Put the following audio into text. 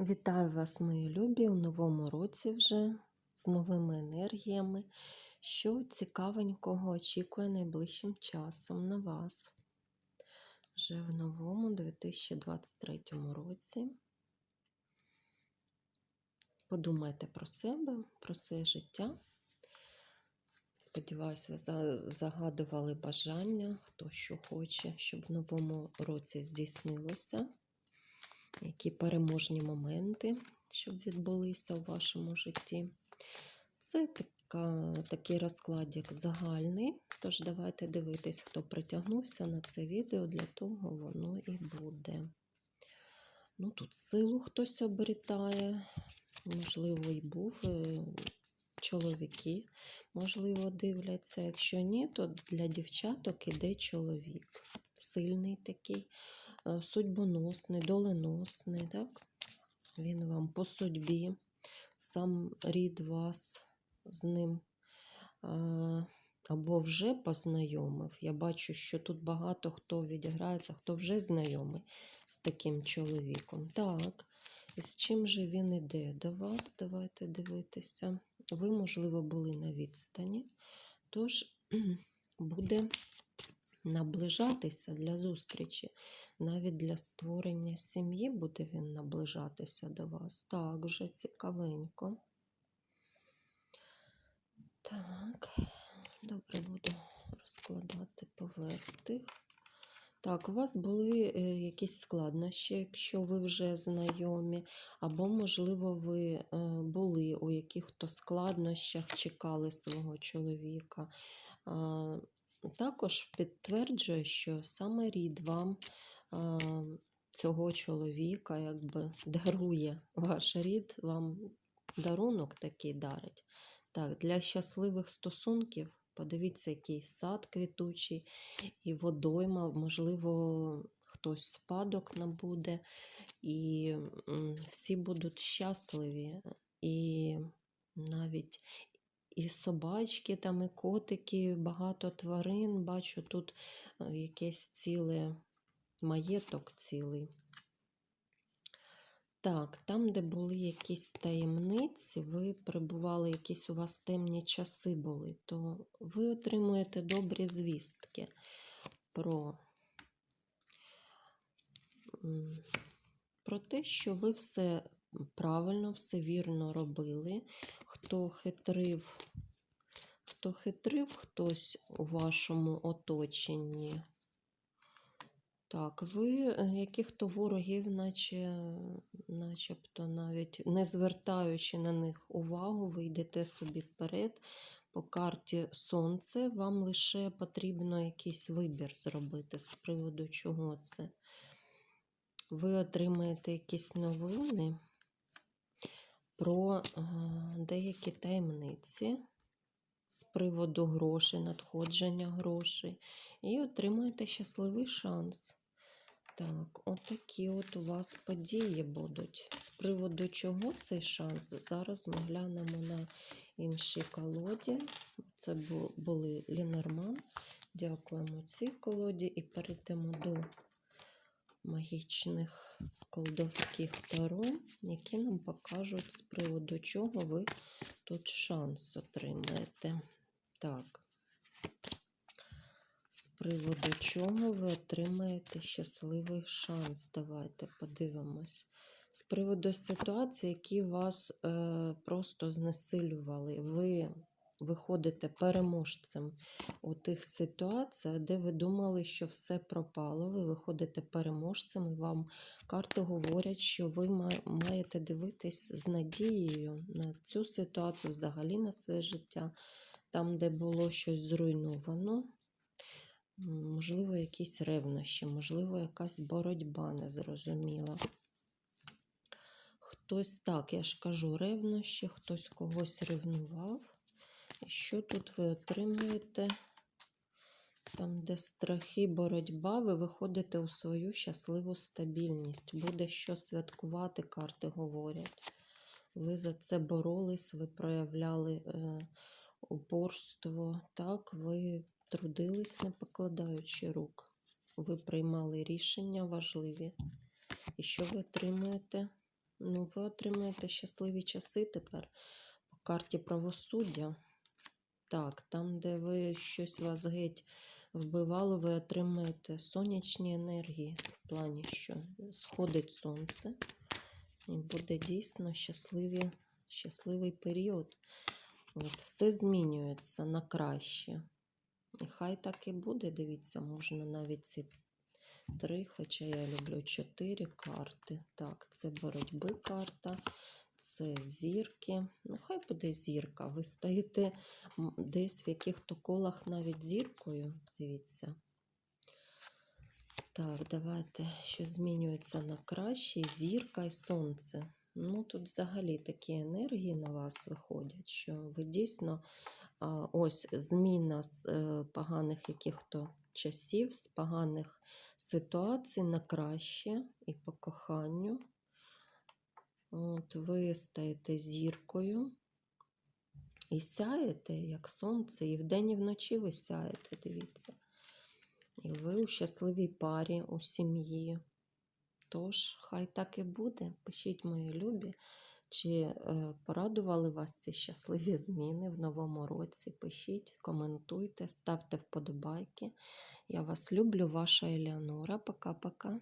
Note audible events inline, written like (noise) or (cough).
Вітаю вас, мої любі, у новому році вже з новими енергіями. Що цікавенького очікує найближчим часом на вас вже в новому 2023 році. Подумайте про себе, про своє життя. Сподіваюсь, ви загадували бажання, хто що хоче, щоб в новому році здійснилося які переможні моменти, щоб відбулися у вашому житті. Це така, такий розкладик загальний. Тож давайте дивитись, хто притягнувся на це відео, для того воно і буде. Ну, Тут силу хтось обрітає, можливо, і був. е, Чоловіки, можливо, дивляться. Якщо ні, то для дівчаток іде чоловік. Сильний такий, судьбоносний, доленосний, так? Він вам по судьбі, сам рід вас з ним е, або вже познайомив. Я бачу, що тут багато хто відіграється, хто вже знайомий з таким чоловіком. Так, і з чим же він іде до вас? Давайте дивитися. Ви, можливо, були на відстані, тож (clears throat) буде наближатися для зустрічі. Навіть для створення сім'ї буде він наближатися до вас. Так, вже цікавенько. Так, добре буду розкладати поверх. Так, у вас були е, якісь складнощі, якщо ви вже знайомі, або, можливо, ви е, були у яких-то складнощах, чекали свого чоловіка. Також підтверджує, що саме рід вам а, цього чоловіка якби дарує. Ваш рід вам дарунок такий дарить. Так, для щасливих стосунків подивіться, який сад квітучий і водойма, можливо, хтось спадок набуде, і всі будуть щасливі. І навіть і собачки, там, і котики, багато тварин. Бачу тут е, якесь ціле маєток цілий. Так, там, де були якісь таємниці, ви перебували, якісь у вас темні часи були, то ви отримуєте добрі звістки про, про те, що ви все правильно, все вірно робили. Хто хитрив, хто хитрив хтось у вашому оточенні. Так, ви е, яких-то ворогів, наче, начебто навіть не звертаючи на них увагу, ви йдете собі вперед. По карті Сонце, вам лише потрібно якийсь вибір зробити з приводу чого це. Ви отримаєте якісь новини про е, деякі таємниці з приводу грошей, надходження грошей, і отримаєте щасливий шанс. Так, отакі от у вас події будуть. З приводу чого цей шанс? Зараз ми глянемо на іншій колоді. Це були Лінорман. Дякуємо цій колоді і перейдемо до магічних колдовських таро, які нам покажуть, з приводу чого ви тут шанс отримаєте. Так. З приводу чого ви отримаєте щасливий шанс. Давайте подивимось. З приводу ситуації, які вас е, просто знесилювали. Ви виходите переможцем у тих ситуаціях, де ви думали, що все пропало. Ви виходите переможцем, і вам карти говорять, що ви маєте дивитись з надією на цю ситуацію, взагалі на своє життя, там, де було щось зруйновано. Можливо, якісь ревнощі, можливо, якась боротьба незрозуміла. Хтось так, я ж кажу, ревнощі, хтось когось ревнував. Що тут ви отримуєте? Там, де страхи, боротьба, ви виходите у свою щасливу стабільність. Буде що святкувати, карти говорять. Ви за це боролись, ви проявляли е, упорство. Так, ви трудились, не покладаючи рук. Ви приймали рішення важливі. І що ви отримуєте? Ну, ви отримаєте щасливі часи тепер по карті правосуддя. Так, там, де ви щось вас геть вбивало, ви отримаєте сонячні енергії в плані, що сходить сонце. І буде дійсно щасливі, щасливий період. От, все змінюється на краще. І хай так і буде, дивіться, можна навіть ці три, хоча я люблю чотири карти. Так, це боротьби карта, це зірки. Ну, хай буде зірка. Ви стаєте десь в яких-то колах навіть зіркою. Дивіться. Так, давайте, що змінюється на краще, зірка і сонце. Ну, тут взагалі такі енергії на вас виходять, що ви дійсно ось зміна з е, поганих яких-то часів, з поганих ситуацій на краще і по коханню. От ви стаєте зіркою і сяєте, як сонце, і вдень, і вночі ви сяєте, дивіться. І ви у щасливій парі, у сім'ї. Тож, хай так і буде. Пишіть мої любі, чи е, порадували вас ці щасливі зміни в новому році. Пишіть, коментуйте, ставте вподобайки. Я вас люблю, ваша Елеонора. Пока-пока.